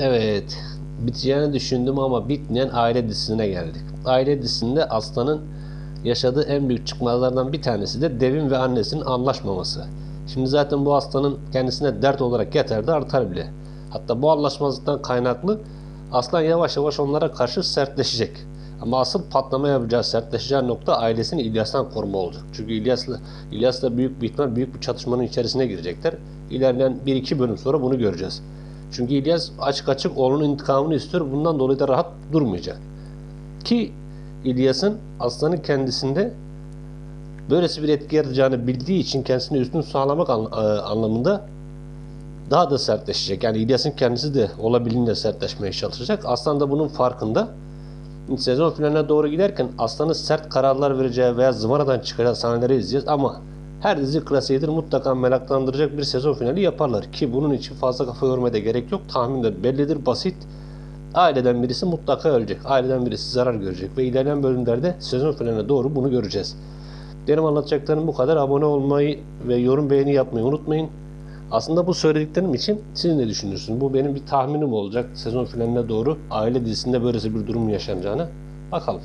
Evet, biteceğini düşündüm ama bitmeyen aile dizisine geldik. Aile dizisinde Aslan'ın yaşadığı en büyük çıkmalardan bir tanesi de Devin ve annesinin anlaşmaması. Şimdi zaten bu Aslan'ın kendisine dert olarak yeter de artar bile. Hatta bu anlaşmazlıktan kaynaklı Aslan yavaş yavaş onlara karşı sertleşecek. Ama asıl patlama yapacağı, sertleşeceği nokta ailesini İlyas'tan koruma olacak. Çünkü İlyas'la İlyas'la büyük bir ihtimal büyük bir çatışmanın içerisine girecekler. İlerleyen 1-2 bölüm sonra bunu göreceğiz. Çünkü İlyas açık açık oğlunun intikamını istiyor. Bundan dolayı da rahat durmayacak. Ki İlyas'ın aslanın kendisinde böylesi bir etki yaratacağını bildiği için kendisini üstün sağlamak e, anlamında daha da sertleşecek. Yani İlyas'ın kendisi de olabildiğince sertleşmeye çalışacak. Aslan da bunun farkında. Sezon finaline doğru giderken Aslan'ın sert kararlar vereceği veya zıvanadan çıkacağı sahneleri izleyeceğiz ama her dizi klasiğidir mutlaka meraklandıracak bir sezon finali yaparlar ki bunun için fazla kafa yormaya da gerek yok. Tahminler bellidir, basit. Aileden birisi mutlaka ölecek. Aileden birisi zarar görecek ve ilerleyen bölümlerde sezon finaline doğru bunu göreceğiz. Benim anlatacaklarım bu kadar. Abone olmayı ve yorum beğeni yapmayı unutmayın. Aslında bu söylediklerim için siz ne düşünüyorsunuz? Bu benim bir tahminim olacak. Sezon finaline doğru aile dizisinde böylesi bir durum yaşanacağını. Bakalım.